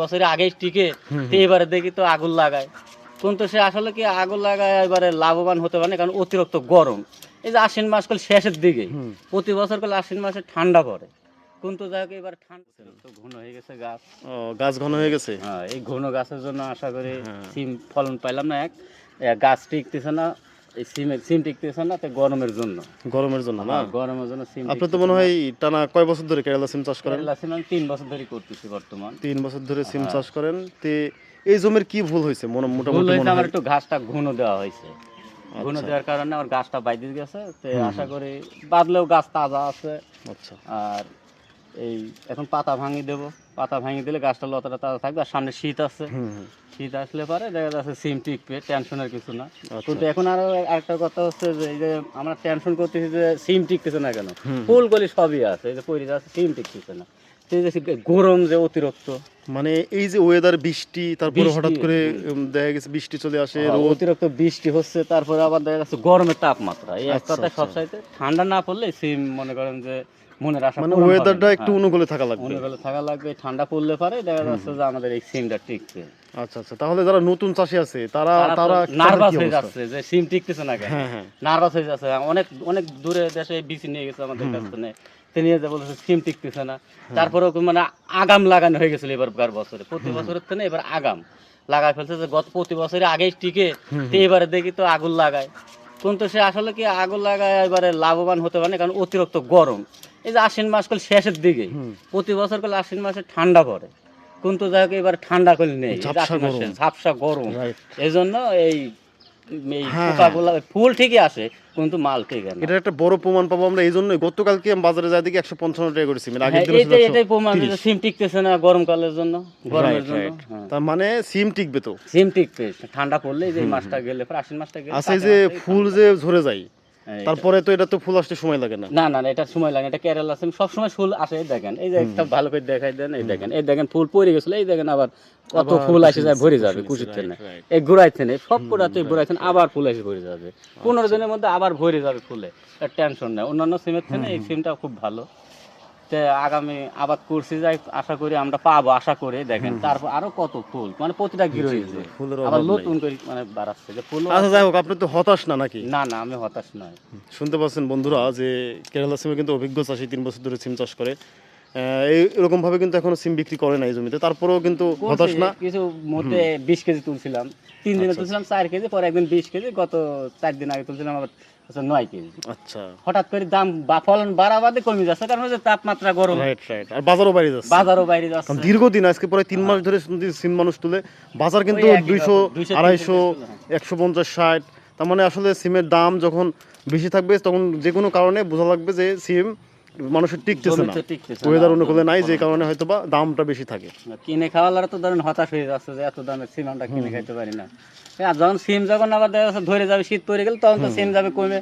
বছরে আগে টিকে এবারে দেখি তো আগুন লাগায়। কিন্তু সে আসলে কি আগুন লাগায় এবারে লাভবান হতে পারে না কারণ অতিরিক্ত গরম। এই যে আশ্বিন মাস কাল শেষের দিকে প্রতি বছর কাল আশ্বিন মাসে ঠান্ডা পড়ে। কিন্তু যাই হোক এবার ঠান্ডা তো ঘন হয়ে গেছে গাছ। ও গাছ ঘন হয়ে গেছে? হ্যাঁ এই ঘন গাছের জন্য আশা করি হ্যাঁ। সিম ফলন পাইলাম না এক। এক গাছ টিকতেছে না এই সিমের সিম টিকতেছে না তো গরমের জন্য। গরমের জন্য না? হ্যাঁ, গরমের জন্য সিম আপনি তো মনে হয় টানা কয় বছর ধরে কেরালা সিম চাষ করেন? কেরালা সিম আমি তিন বছর ধরে করতেছি বর্তমান। তিন বছর ধরে সিম হ্যাঁ। চাষ করেন। তে এই জমির কি ভুল হয়েছে? মনে ভুল মোটামুটি হয়েছে মনে আমার একটু ঘাসটা ঘন দেওয়া হয়েছে। ঘন আচ্ছা। দেওয়ার কারণে আমার গাছটা বাইরে গেছে। তো আশা করি বাদলেও গাছ তাজা আছে। আচ্ছা। আর এই এখন পাতা ভাঙি দেবো পাতা ভাঙি দিলে গাছটা লতাটা তাজা থাকবে আর সামনে শীত আছে। শীত আসলে পরে দেখা যাচ্ছে সিম টিকবে টেনশনের কিছু না আচ্ছা। কিন্তু এখন আরও একটা কথা হচ্ছে যে এই যে আমরা টেনশন করতেছি যে সিম টিকতেছে না কেন। ফুলগুলি সবই আছে এই যে পরি আছে সিম টিকতেছে না গরম যে অতিরিক্ত। মানে এই যে ওয়েদার বৃষ্টি তারপরে হঠাৎ করে দেখা গেছে বৃষ্টি চলে আসে অতিরিক্ত বৃষ্টি হচ্ছে তারপরে আবার দেখা যাচ্ছে গরমের তাপমাত্রা। এই এক আচ্ছা, আচ্ছা। ঠান্ডা না পড়লে সিম মনে করেন যে মনের আশা মানে ওয়েদারটা একটু হ্যাঁ, অনুকূলে থাকা লাগবে। অনুকূলে থাকা লাগবে ঠান্ডা পড়লে পারে দেখা যাচ্ছে যে আমাদের এই সিমটা টিকছে। আচ্ছা আচ্ছা তাহলে যারা নতুন চাষি আছে তারা তারা নার্ভাস হয়ে যাচ্ছে যে সিম টিকতেছে না কেন? হ্যাঁ হ্যাঁ। নার্ভাস হয়ে যাচ্ছে। অনেক অনেক দূরে দেশে বিসি নিয়ে গেছে আমাদের কাছ যা বলছে সিম টিকতেছে না। তারপরে মানে আগাম লাগানো হয়ে গেছিল এবার বছরে। প্রতি বছরের থেকে এবার আগাম। ফেলছে যে গত প্রতি বছরে আগেই টিকে তো এবারে দেখি তো আগুন লাগায়। কিন্তু সে আসলে কি আগুন লাগায় এবারে লাভবান হতে পারে না কারণ অতিরিক্ত গরম। এই যে আশ্বিন মাস কাল শেষের দিকে প্রতি বছর কাল আশ্বিন মাসে ঠান্ডা পড়ে। কিন্তু যাই হোক এবার ঠান্ডা করে নেই। ঝাপসা গরম। এই জন্য এই ফুল ঠিকই আসে কিন্তু মাল ঠিক না এটা একটা বড় প্রমাণ পাবো আমরা এই জন্যই গতকালকে আমি বাজারে যাই দেখি একশো পঞ্চান্ন টাকা করে মানে আগের হ্যাঁ, দিন এটাই প্রমাণ সিম টিকতেছে না গরমকালের জন্য গরমের জন্য হ্যাঁ। তার মানে সিম টিকবে তো। সিম টিকতে ঠান্ডা পড়লে এই যে মাছটা মাসটা গেলে পরে আশ্বিন মাসটা গেলে আচ্ছা যে ফুল যে ঝরে যায় হ্যাঁ, তারপরে তো এটা তো ফুল আসতে সময় লাগে না। না না এটা সময় লাগে এটা কেরালা আছে। সব সময় ফুল আসে দেখেন। এই যে একটা ভালো করে দেখাই দেন এই দেখেন এই দেখেন ফুল পড়ে গেছিল এই দেখেন আবার কত ফুল আসে যায় ভরে যাবে কুচিতে না. এই ঘুরাইতে নেই সব পুরাতে ঘুরাইছেন আবার ফুল এসে ভরে যাবে। পনেরো দিনের মধ্যে আবার ভরে যাবে ফুলে টেনশন নেই। অন্যান্য সিমের থেকে এই সিমটা খুব ভালো। আগামী আবাদ করছি যাই আশা করি আমরা পাবো আশা করে দেখেন। তারপর আরও কত ফুল? মানে প্রতিটা গিরো আবার নতুন করে মানে বাড়াচ্ছে। যে ফুল আচ্ছা যাই হোক আপনি তো হতাশ না নাকি? না না আমি হতাশ নয়। শুনতে পাচ্ছেন বন্ধুরা যে কেরালা সিমে কিন্তু অভিজ্ঞ চাষি তিন বছর ধরে সিম চাষ করে। আহ, এই এরকম ভাবে কিন্তু এখনও সিম বিক্রি করে না এই জমিতে। তারপরেও কিন্তু হতাশ না? কিছু মধ্যে বিশ কেজি তুলছিলাম। তিন দিনে আচ্ছা, তুলছিলাম চার কেজি পরে একদিন বিশ কেজি গত চার দিন আগে তুলছিলাম আবার হচ্ছে নয় কেজি। আচ্ছা। হঠাৎ করে দাম বা ফলন বাড়াবাদে কমে যাচ্ছে কারণ হচ্ছে তাপমাত্রা গরম। রাইট রাইট আর বাজারও বাইরে যাচ্ছে। বাজারও বাইরে যাচ্ছে। দীর্ঘদিন আজকে প্রায় তিন মাস ধরে সিম মানুষ তুলে বাজার কিন্তু দুইশো আড়াইশো একশো পঞ্চাশ ষাট তার মানে আসলে সিমের দাম যখন বেশি থাকবে তখন যে কোনো কারণে বোঝা লাগবে যে সিম মানুষের টিকতেছে না। ওয়েদার অনুকূলে নাই যে কারণে হয়তো বা দামটা বেশি থাকে। কিনে খাওয়ালার তো ধরেন হতাশ হয়ে যাচ্ছে যে এত দামের সিম আমরা কিনে খাইতে পারি না। আর যখন সিম যখন আবার দেখা যাচ্ছে ধরে যাবে শীত পড়ে গেলে তখন তো সিম যাবে কমে।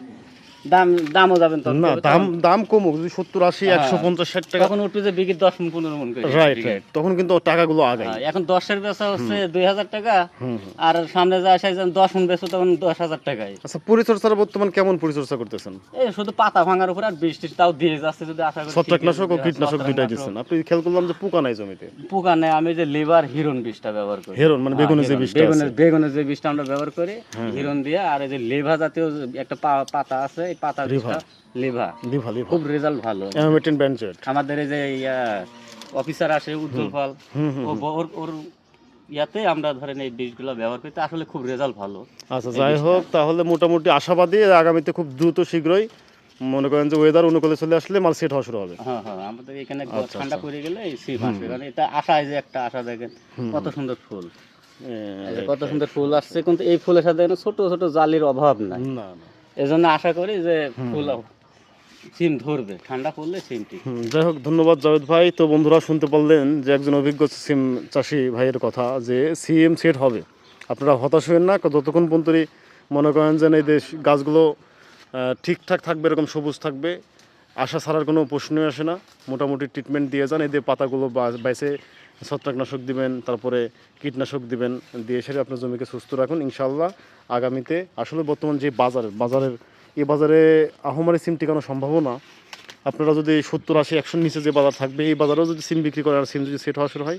দাম দামও যাবেন তখন। না দাম দাম কমুক যদি সত্তর আশি হ্যাঁ। একশো পঞ্চাশ ষাট টাকা। তখন উঠবে যে বিক্রি দশ মন পনেরো মন করে। রাইট রাইট তখন কিন্তু টাকাগুলো আগায়। হ্যাঁ, এখন দশের বেচা হচ্ছে দুই হাজার টাকা। আর সামনে যা আসে যখন দশ মন বেচো তখন দশ হাজার টাকায়। আচ্ছা পরিচর্যার বর্তমান কেমন পরিচর্যা করতেছেন? এই শুধু পাতা ভাঙার উপর আর বৃষ্টি তাও দিয়ে যাচ্ছে যদি আশা করি ছত্রাকনাশক ও কীটনাশক দুইটাই দিচ্ছেন। আপনি খেয়াল করলাম যে পোকা নাই জমিতে। পোকা নেই আমি যে লিভার হিরন বিষটা ব্যবহার করি। হেরন মানে বেগুনের যে হ্যাঁ, বিষটা বেগুনের বেগুনের যে বিষটা আমরা ব্যবহার করি হিরন দিয়ে আর এই যে লেভা জাতীয় একটা পাতা আছে এই পাতা লেভা লিভা লিভা খুব রেজাল্ট ভালো। আমাদের এই যে অফিসার আসে উজ্জ্বল ফল ওর ওর ইয়াতে আমরা ধরেন এই বিষগুলো ব্যবহার করি আসলে খুব রেজাল্ট ভালো। আচ্ছা যাই হোক তাহলে মোটামুটি আশাবাদী আগামীতে খুব দ্রুত শীঘ্রই মনে করেন যে ওয়েদার অনুকূলে চলে আসলে মাল সেট হওয়া শুরু হবে। হ্যাঁ হ্যাঁ আমাদের এখানে আচ্ছা, ঠান্ডা আচ্ছা। পড়ে গেলে আসবে। কারণ এটা আশা যে একটা আশা দেখেন কত সুন্দর ফুল। কত সুন্দর ফুল আসছে কিন্তু এই ফুলের সাথে ছোট ছোট জালির অভাব নাই। না না। এজন্য আশা করি যে ফুল সিম ধরবে ঠান্ডা পড়লে সিম হুম, যাই হোক ধন্যবাদ জাভেদ ভাই। তো বন্ধুরা শুনতে পারলেন যে একজন অভিজ্ঞ সিম চাষি ভাইয়ের কথা যে সিএম সেট হবে। আপনারা হতাশ হবেন না যতক্ষণ পর্যন্ত মনে করেন যে এই দেশ গাছগুলো ঠিকঠাক থাকবে এরকম সবুজ থাকবে আশা ছাড়ার কোনো প্রশ্নই আসে না। মোটামুটি ট্রিটমেন্ট দিয়ে যান এদের পাতাগুলো বাইসে ছত্রাকনাশক দিবেন, তারপরে কীটনাশক দিবেন, দিয়ে সেরে আপনার জমিকে সুস্থ রাখুন ইনশাল্লাহ আগামীতে। আসলে বর্তমান যে বাজারের বাজারের, এই বাজারে আহমারি সিম টিকানো সম্ভাবনা না। আপনারা যদি সত্তর আশি একশোর নিচে যে বাজার থাকবে, এই বাজারেও যদি সিম বিক্রি করে আর সিম যদি সেট হওয়া শুরু হয়,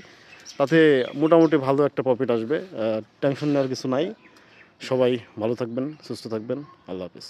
তাতে মোটামুটি ভালো একটা প্রফিট আসবে। টেনশন নেওয়ার কিছু নাই। সবাই ভালো থাকবেন, সুস্থ থাকবেন। আল্লাহ হাফিজ।